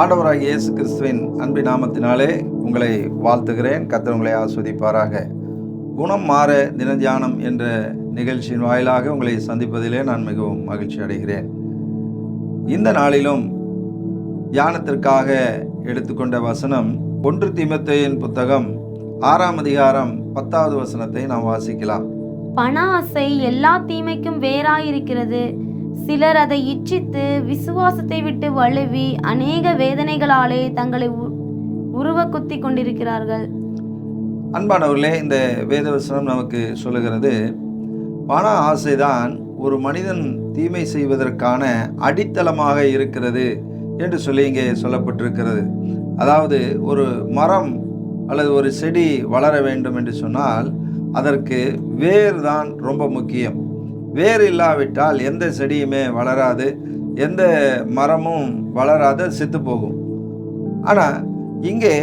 ஆண்டவராக இயேசு கிறிஸ்துவின் அன்பு நாமத்தினாலே உங்களை வாழ்த்துகிறேன். கத்தர் உங்களை ஆஸ்வதிப்பாராக குணம் மாற தினத்தியானம் என்ற நிகழ்ச்சியின் வாயிலாக உங்களை சந்திப்பதிலே நான் மிகவும் மகிழ்ச்சி அடைகிறேன். இந்த நாளிலும் தியானத்திற்காக எடுத்துக்கொண்ட வசனம் ஒன்று திமுத்தையின் புத்தகம் ஆறாம் அதிகாரம் பத்தாவது வசனத்தை நாம் வாசிக்கலாம். பண ஆசை எல்லா தீமைக்கும் வேறாயிருக்கிறது. சிலர் அதை இச்சித்து விசுவாசத்தை விட்டு வழுவி அநேக வேதனைகளாலே தங்களை உ- உருவ குத்தி கொண்டிருக்கிறார்கள். அன்பானவர்களே இந்த வேதவசனம் நமக்கு சொல்லுகிறது பண ஆசைதான் ஒரு மனிதன் தீமை செய்வதற்கான அடித்தளமாக இருக்கிறது என்று சொல்லி இங்கே சொல்லப்பட்டிருக்கிறது. அதாவது ஒரு மரம் அல்லது ஒரு செடி வளர வேண்டும் என்று சொன்னால் அதற்கு வேர் தான் ரொம்ப முக்கியம். வேர் இல்லாவிட்டால் எந்த செடியுமே வளராது எந்த மரமும் வளராது செத்து போகும். ஆனால் இங்கே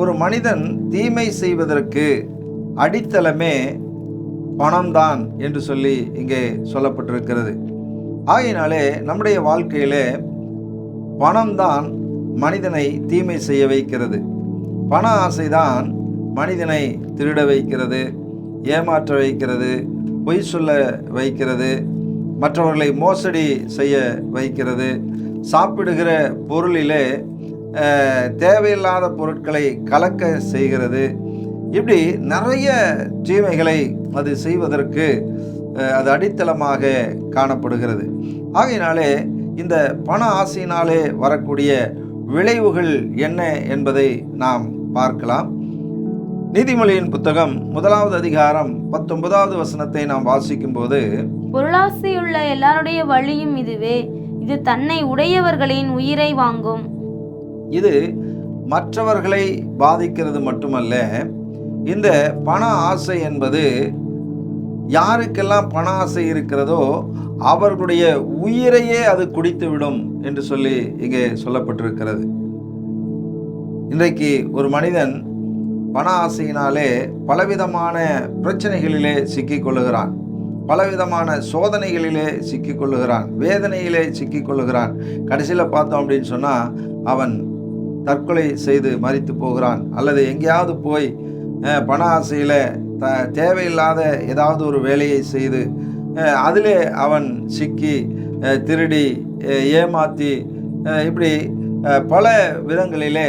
ஒரு மனிதன் தீமை செய்வதற்கு அடித்தளமே பணம்தான் என்று சொல்லி இங்கே சொல்லப்பட்டிருக்கிறது. ஆகினாலே நம்முடைய வாழ்க்கையிலே பணம்தான் மனிதனை தீமை செய்ய வைக்கிறது. பண ஆசைதான் மனிதனை திருட வைக்கிறது. ஏமாற்ற வைக்கிறது பொய் சொல்ல வைக்கிறது மற்றவர்களை மோசடி செய்ய வைக்கிறது. சாப்பிடுகிற பொருளிலே தேவையில்லாத பொருட்களை கலக்க செய்கிறது. இப்படி நிறைய தீமைகளை அது செய்வதற்கு அது அடித்தளமாக காணப்படுகிறது. ஆகையினாலே இந்த பண ஆசையினாலே வரக்கூடிய விளைவுகள் என்ன என்பதை நாம் பார்க்கலாம். நீதிமொழியின் புத்தகம் முதலாவது அதிகாரம் பத்தொன்பதாவது வசனத்தை நாம் வாசிக்கும்போது பொருளாசையுள்ள எல்லாருடைய வழியும் இதுவே இது தன்னை உடையவர்களின் உயிரை வாங்கும். இது மற்றவர்களை பாதிக்கிறது மட்டுமல்ல இந்த பண ஆசை என்பது யாருக்கெல்லாம் பண ஆசை இருக்கிறதோ அவர்களுடைய உயிரையே அது குடித்து விடும் என்று சொல்லி இங்கே சொல்லப்பட்டிருக்கிறது. இன்றைக்கு ஒரு மனிதன் பண ஆசையினாலே பலவிதமான பிரச்சனைகளிலே சிக்கிக்கொள்ளுகிறான். பலவிதமான சோதனைகளிலே சிக்கிக்கொள்ளுகிறான். வேதனையிலே சிக்கிக்கொள்ளுகிறான். கடைசியில் பார்த்தோம் அப்படின்னு சொன்னால் அவன் தற்கொலை செய்து மறித்து போகிறான். அல்லது எங்கேயாவது போய் பண ஆசையில் த தேவையில்லாத ஏதாவது ஒரு வேலையை செய்து அதிலே அவன் சிக்கி திருடி ஏமாற்றி இப்படி பல விதங்களிலே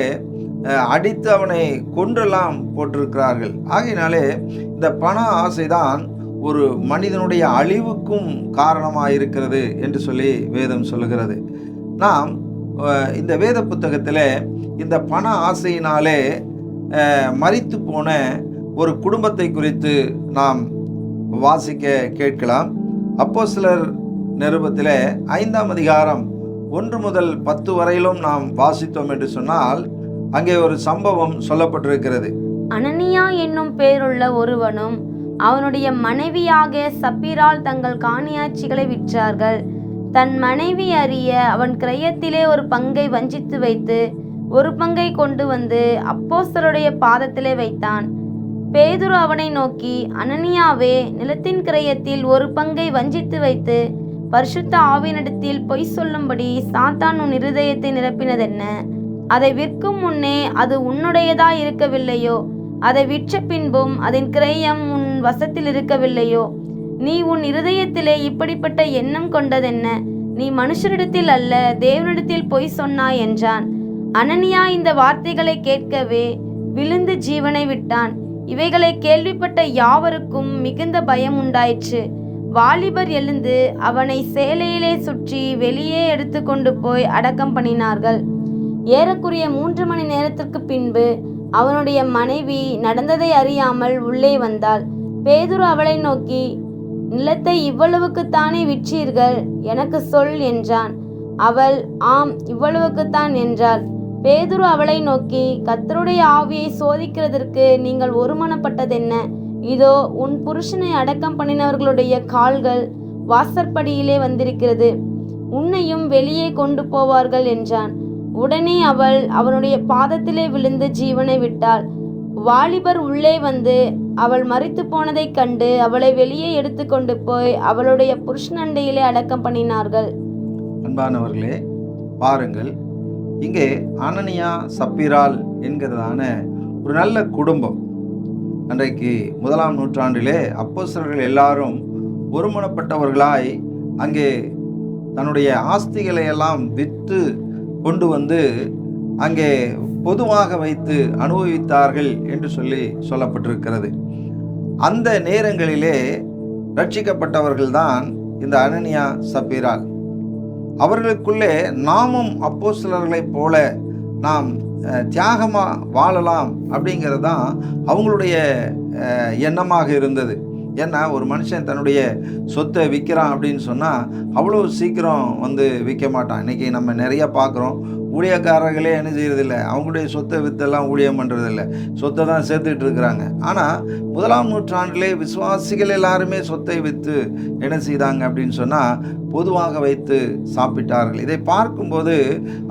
அடித்து அவனை கொன்றெல்லாம் போட்டிருக்கிறார்கள். ஆகையினாலே இந்த பண ஆசைதான் ஒரு மனிதனுடைய அழிவுக்கும் காரணமாக இருக்கிறது என்று சொல்லி வேதம் சொல்லுகிறது. நாம் இந்த வேத புத்தகத்தில் இந்த பண ஆசையினாலே மறித்து போன ஒரு குடும்பத்தை குறித்து நாம் வாசிக்க கேட்கலாம். அப்போ சிலர் நிருபத்தில் ஐந்தாம் அதிகாரம் ஒன்று முதல் பத்து வரையிலும் நாம் வாசித்தோம் என்று சொன்னால் அங்கே ஒரு சம்பவம் சொல்லப்பட்டிருக்கிறது. அனனியா என்னும் பேருள்ள ஒருவனும் அவனுடைய மனைவியாக சப்பீரால் தங்கள் காணியாட்சிகளை விற்றார்கள். தன் மனைவி அறிய அவன் கிரயத்திலே ஒரு பங்கை வஞ்சித்து வைத்து ஒரு பங்கை கொண்டு வந்து அப்போஸ்தருடைய பாதத்திலே வைத்தான். பேதுரு அவனை நோக்கி அனனியாவே நிலத்தின் கிரயத்தில் ஒரு பங்கை வஞ்சித்து வைத்து பரிசுத்த ஆவினிடத்தில் பொய் சொல்லும்படி சாத்தான் உன் இருதயத்தை நிரப்பினதென்ன? அதை விற்கும் முன்னே அது உன்னுடையதா இருக்கவில்லையோ? அதை விற்ற பின்பும் அதன் கிரயம் உன் வசத்தில் இருக்கவில்லையோ? நீ உன் இருதயத்திலே இப்படிப்பட்ட எண்ணம் கொண்டதென்ன? நீ மனுஷரிடத்தில் அல்ல தேவனிடத்தில் பொய் சொன்னாய் என்றான். அனனியா இந்த வார்த்தைகளை கேட்கவே விழுந்து ஜீவனை விட்டான். இவைகளை கேள்விப்பட்ட யாவருக்கும் மிகுந்த பயம் உண்டாயிற்று. வாலிபர் எழுந்து அவனை சேலையிலே சுற்றி வெளியே எடுத்துக்கொண்டு போய் அடக்கம் பண்ணினார்கள். ஏறக்குறைய மூன்று மணி நேரத்திற்கு பின்பு அவனுடைய மனைவி நடந்ததை அறியாமல் உள்ளே வந்தாள். பேதுரு அவளை நோக்கி நிலத்தை இவ்வளவுக்குத்தானே விற்றீர்கள்? எனக்கு சொல் என்றான். அவள் ஆம் இவ்வளவுக்குத்தான் என்றாள். பேதுரு அவளை நோக்கி கத்தருடைய ஆவியை சோதிக்கிறதற்கு நீங்கள் ஒருமனப்பட்டதென்ன? இதோ உன் புருஷனை அடக்கம் பண்ணினவர்களுடைய கால்கள் வாசற்படியிலே வந்திருக்கிறது. உன்னையும் வெளியே கொண்டு போவார்கள் என்றான். உடனே அவள் அவனுடைய பாதத்திலே விழுந்து ஜீவனை விட்டாள். வாலிபர் உள்ளே வந்து அவள் மறித்து போனதைக் கண்டு அவளை வெளியே எடுத்துக்கொண்டு போய் அவளுடைய புருஷனண்டையிலே அடக்கம் பண்ணினார்கள். அன்பானவர்களே பாருங்கள். இங்கே அனனியா சப்பிரால் என்கிறதான ஒரு நல்ல குடும்பம். அன்றைக்கு முதலாம் நூற்றாண்டிலே அப்போசர்கள் எல்லாரும் ஒருமனப்பட்டவர்களாய் அங்கே தன்னுடைய ஆஸ்திகளை எல்லாம் விற்று கொண்டு வந்து அங்கே பொதுவாக வைத்து அனுபவித்தார்கள் என்று சொல்லி சொல்லப்பட்டிருக்கிறது. அந்த நேரங்களிலே ரட்சிக்கப்பட்டவர்கள்தான் இந்த அனனியா சப்பீரால் அவர்களுக்குள்ளே நாமும் அப்போஸ்தலர்களைப் போல நாம் தியாகமாக வாழலாம் அப்படிங்கிறது தான் அவங்களுடைய எண்ணமாக இருந்தது. ஏன்னா ஒரு மனுஷன் தன்னுடைய சொத்தை விற்கிறான் அப்படின்னு சொன்னால் அவ்வளோ சீக்கிரம் வந்து விற்க மாட்டான். இன்றைக்கி நம்ம நிறைய பார்க்குறோம். ஊழியக்காரர்களே என்ன செய்கிறதில்ல அவங்களுடைய சொத்தை வித்தெல்லாம் ஊழியம் பண்ணுறதில்ல சொத்தை தான் சேர்த்துக்கிட்டு இருக்கிறாங்க. ஆனால் முதலாம் நூற்றாண்டிலே விசுவாசிகள் எல்லாருமே சொத்தை விற்று என்ன செய்தாங்க அப்படின்னு சொன்னால் பொதுவாக வைத்து சாப்பிட்டார்கள். இதை பார்க்கும்போது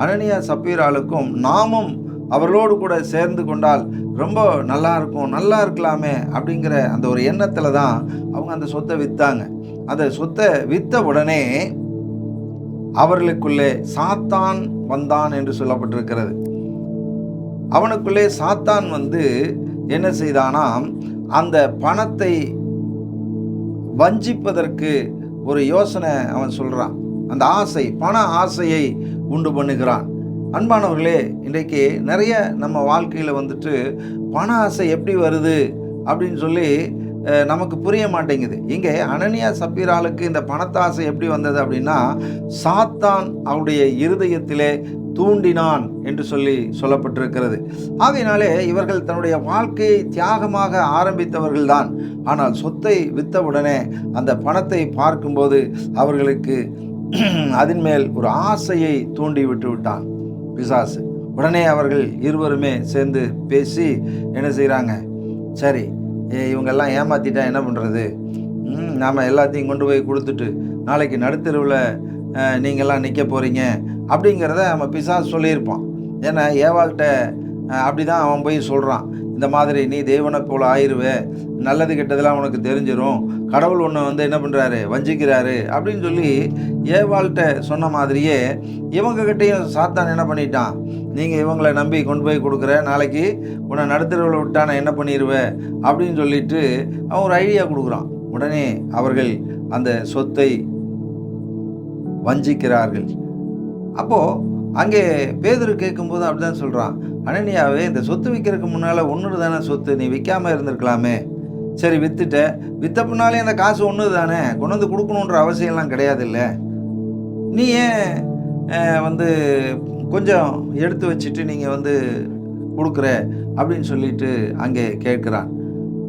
அனனியா சப்பீராளுக்கும் நாமும் அவர்களோடு கூட சேர்ந்து கொண்டால் ரொம்ப நல்லா இருக்கும் நல்லா இருக்கலாமே அப்படிங்கிற அந்த ஒரு எண்ணத்தில் தான் அவங்க அந்த சொத்தை விற்றாங்க அந்த சொத்தை விற்ற உடனே அவர்களுக்குள்ளே சாத்தான் வந்தான் என்று சொல்லப்பட்டிருக்கிறது. அவனுக்குள்ளே சாத்தான் வந்து என்ன செய்தானா அந்த பணத்தை வஞ்சிப்பதற்கு ஒரு யோசனை அவன் சொல்கிறான் அந்த ஆசை பண ஆசையை உண்டு பண்ணுகிறான். அன்பானவர்களே இன்றைக்கு நிறைய நம்ம வாழ்க்கையில் வந்துட்டு பண ஆசை எப்படி வருது அப்படின்னு சொல்லி நமக்கு புரிய மாட்டேங்குது. இங்கே அனனியா சப்பீராளுக்கு இந்த பணத்தாசை எப்படி வந்தது அப்படின்னா சாத்தான் அவருடைய இருதயத்திலே தூண்டினான் என்று சொல்லி சொல்லப்பட்டிருக்கிறது. ஆகையினாலே இவர்கள் தன்னுடைய வாழ்க்கையை தியாகமாக ஆரம்பித்தவர்கள்தான். ஆனால் சொத்தை விற்றவுடனே அந்த பணத்தை பார்க்கும்போது அவர்களுக்கு அதன் மேல் ஒரு ஆசையை தூண்டி விட்டு விட்டான். பிசாசு. உடனே அவர்கள் இருவருமே சேர்ந்து பேசி என்ன செய்கிறாங்க சரி இவங்கெல்லாம் ஏமாத்திட்டா என்ன பண்ணுறது நாம் எல்லாத்தையும் கொண்டு போய் கொடுத்துட்டு நாளைக்கு நடுத்தெருவில் நீங்கள்லாம் நிற்க போகிறீங்க அப்படிங்கிறத நம்ம பிசாஸ் சொல்லியிருப்பான். ஏன்னா ஏவாள்கிட்ட அப்படி தான் அவன் போய் சொல்கிறான் இந்த மாதிரி நீ தேவனை போல் ஆயிருவே. நல்லது கெட்டதெல்லாம் உனக்கு தெரிஞ்சிடும் கடவுள் ஒன்று வந்து என்ன பண்ணுறாரு வஞ்சிக்கிறாரு. அப்படின்னு சொல்லி ஏவாள்கிட்ட சொன்ன மாதிரியே இவங்ககிட்டையும் சாத்தான் என்ன பண்ணிட்டான்? நீங்கள் இவங்களை நம்பி கொண்டு போய் கொடுக்குற நாளைக்கு உன்னை நடுத்தரவில் விட்டா நான் என்ன பண்ணிடுவேன் அப்படின்னு சொல்லிட்டு அவன் ஒரு ஐடியா கொடுக்குறான். உடனே அவர்கள் அந்த சொத்தை வஞ்சிக்கிறார்கள். அப்போது அங்கே பேதர் கேட்கும்போது அப்படிதான் சொல்கிறான் அனனியாவே இந்த சொத்து விற்கிறதுக்கு முன்னால் ஒன்று தானே சொத்து? நீ விற்காம இருந்திருக்கலாமே. சரி வித்துட்ட. வித்த பின்னாலே அந்த காசு ஒன்று தானே கொண்டு வந்து கொடுக்கணுன்ற அவசியம்லாம் கிடையாது இல்லை நீ ஏன் வந்து கொஞ்சம் எடுத்து வச்சுட்டு நீங்கள் வந்து கொடுக்குற? அப்படின்னு சொல்லிட்டு அங்கே கேட்குறான்.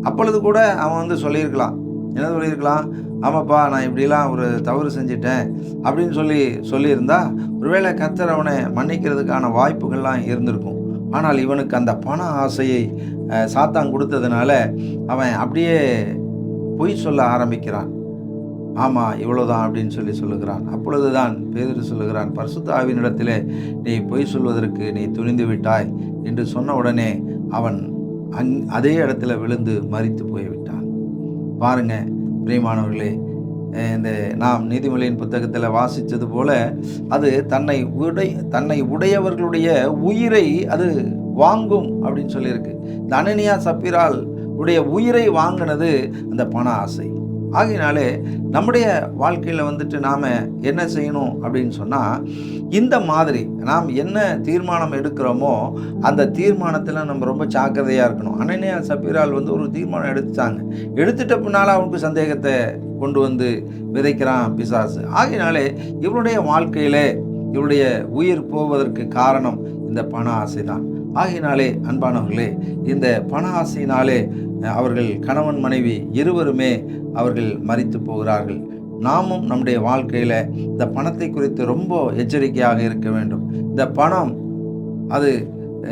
அப்பொழுது கூட அவன் வந்து சொல்லியிருக்கலாம் என்ன சொல்லியிருக்கலாம்? ஆமாப்பா நான் இப்படிலாம் ஒரு தவறு செஞ்சிட்டேன் அப்படின்னு சொல்லி சொல்லியிருந்தா ஒருவேளை கத்தர் அவனை மன்னிக்கிறதுக்கான வாய்ப்புகள்லாம் இருந்திருக்கும். ஆனால் இவனுக்கு அந்த பண ஆசையை சாத்தான் கொடுத்ததுனால அவன் அப்படியே பொய் சொல்ல ஆரம்பிக்கிறான். ஆமாம் இவ்வளோதான் அப்படின்னு சொல்லி சொல்லுகிறான். அப்பொழுதுதான் பேதுரு சொல்லுகிறான் பரிசுத்த ஆவினிடத்திலே நீ பொய் சொல்வதற்கு நீ துணிந்து விட்டாய் என்று சொன்ன உடனே அவன் அங் அதே இடத்துல விழுந்து மறித்து போய்விட்டான். பாருங்க பிரியமானவர்களே இந்த நாம் நீதிமொழியின் புத்தகத்தில் வாசித்தது போல அது தன்னை உடை தன்னை உடையவர்களுடைய உயிரை அது வாங்கும் அப்படின்னு சொல்லியிருக்கு. தனனியா சப்பிரால் உடைய உயிரை வாங்கினது அந்த பண ஆசை. ஆகையினாலே நம்முடைய வாழ்க்கையில் வந்துட்டு நாம் என்ன செய்யணும் அப்படின்னு சொன்னால் இந்த மாதிரி நாம் என்ன தீர்மானம் எடுக்கிறோமோ அந்த தீர்மானத்தில் நம்ம ரொம்ப ஜாக்கிரதையாக இருக்கணும். அனன்யா சபீரால் வந்து ஒரு தீர்மானம் எடுத்துட்டாங்க. எடுத்துட்ட பின்னால் அவனுக்கு சந்தேகத்தை கொண்டு வந்து விதைக்கிறான் பிசாசு. ஆகையினாலே இவருடைய வாழ்க்கையிலே இவருடைய உயிர் போவதற்கு காரணம் இந்த பண ஆசை தான் ஆகையினாலே அன்பானவர்களே இந்த பண ஆசையினாலே அவர்கள் கணவன் மனைவி இருவருமே அவர்கள் மறித்து போகிறார்கள். நாமும் நம்முடைய வாழ்க்கையில் இந்த பணத்தை குறித்து ரொம்ப எச்சரிக்கையாக இருக்க வேண்டும். இந்த பணம் அது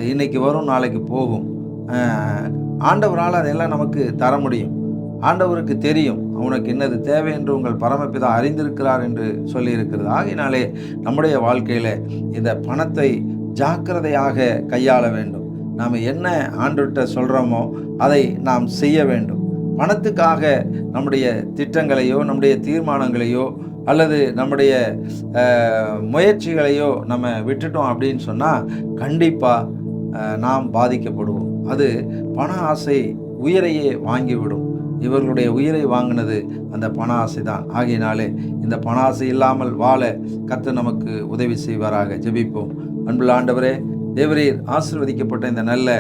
இன்னைக்கு வரும் நாளைக்கு போகும். ஆண்டவரால் அதையெல்லாம் நமக்கு தர முடியும். ஆண்டவருக்கு தெரியும். அவனுக்கு என்னது தேவை என்று உங்கள் பரமப்பிதா அறிந்திருக்கிறார் என்று சொல்லியிருக்கிறது. ஆகையினாலே நம்முடைய வாழ்க்கையில் இந்த பணத்தை ஜாக்கிரதையாக கையாள வேண்டும். நாம் என்ன ஆண்டுகிட்ட சொல்கிறோமோ அதை நாம் செய்ய வேண்டும். பணத்துக்காக நம்முடைய திட்டங்களையோ நம்முடைய தீர்மானங்களையோ அல்லது நம்முடைய முயற்சிகளையோ நம்ம விட்டுட்டோம் அப்படின்னு சொன்னால் கண்டிப்பாக நாம் பாதிக்கப்படுவோம். அது பண ஆசை உயிரையே வாங்கிவிடும். இவர்களுடைய உயிரை வாங்கினது அந்த பண ஆசை தான் ஆகையினாலே இந்த பண ஆசை இல்லாமல் வாழ கத்து நமக்கு உதவி செய்வாராக. ஜெபிப்போம். அன்புள்ள ஆண்டவரே தேவரீர் ஆசிர்வதிக்கப்பட்ட இந்த நல்ல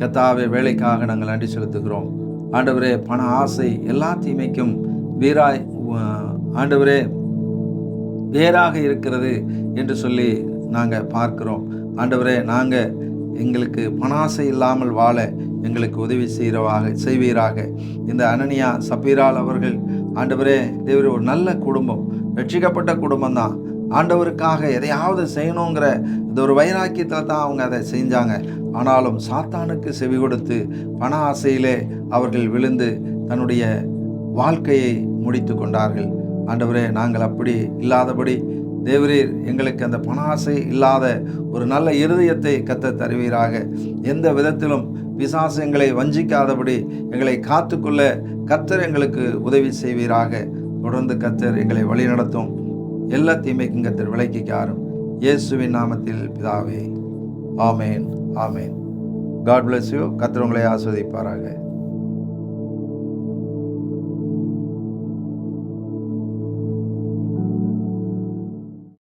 கத்தாவே வேலைக்காக நாங்கள் நன்றி செலுத்துகிறோம். ஆண்டவரே பண ஆசை எல்லா தீமைக்கும் வீராய் ஆண்டவரே வேறாக இருக்கிறது என்று சொல்லி நாங்கள் பார்க்கிறோம். ஆண்டவரே நாங்கள் எங்களுக்கு பணாசை இல்லாமல் வாழ எங்களுக்கு உதவி செய்கிறவாக செய்வீராக. இந்த அனனியா சபீரால் அவர்கள் ஆண்டவரே தேவர் ஒரு நல்ல குடும்பம் ரட்சிக்கப்பட்ட குடும்பம் தான் ஆண்டவருக்காக எதையாவது செய்யணுங்கிற இந்த ஒரு வைராக்கியத்தில் தான் அவங்க அதை செஞ்சாங்க. ஆனாலும் சாத்தானுக்கு செவி கொடுத்து பண ஆசையிலே அவர்கள் விழுந்து தன்னுடைய வாழ்க்கையை முடித்து கொண்டார்கள். ஆண்டவரே நாங்கள் அப்படி இல்லாதபடி தேவரீர் எங்களுக்கு அந்த பண ஆசை இல்லாத ஒரு நல்ல இருதயத்தை கத்த தருவீராக. எந்த விதத்திலும் பிசாசு எங்களை வஞ்சிக்காதபடி எங்களை காத்துக்கொள்ள கத்தர் எங்களுக்கு உதவி செய்வீராக. தொடர்ந்து கத்தர் எங்களை வழிநடத்தும். எல்லா தீமைக்கும் கத்தர் விலைக்கு யாரும் இயேசுவின் நாமத்தில் பிதாவே. ஆமேன் ஆமேன். காட் பிளஸ் யூ கத்திரவங்களை ஆஸ்வதிப்பாராக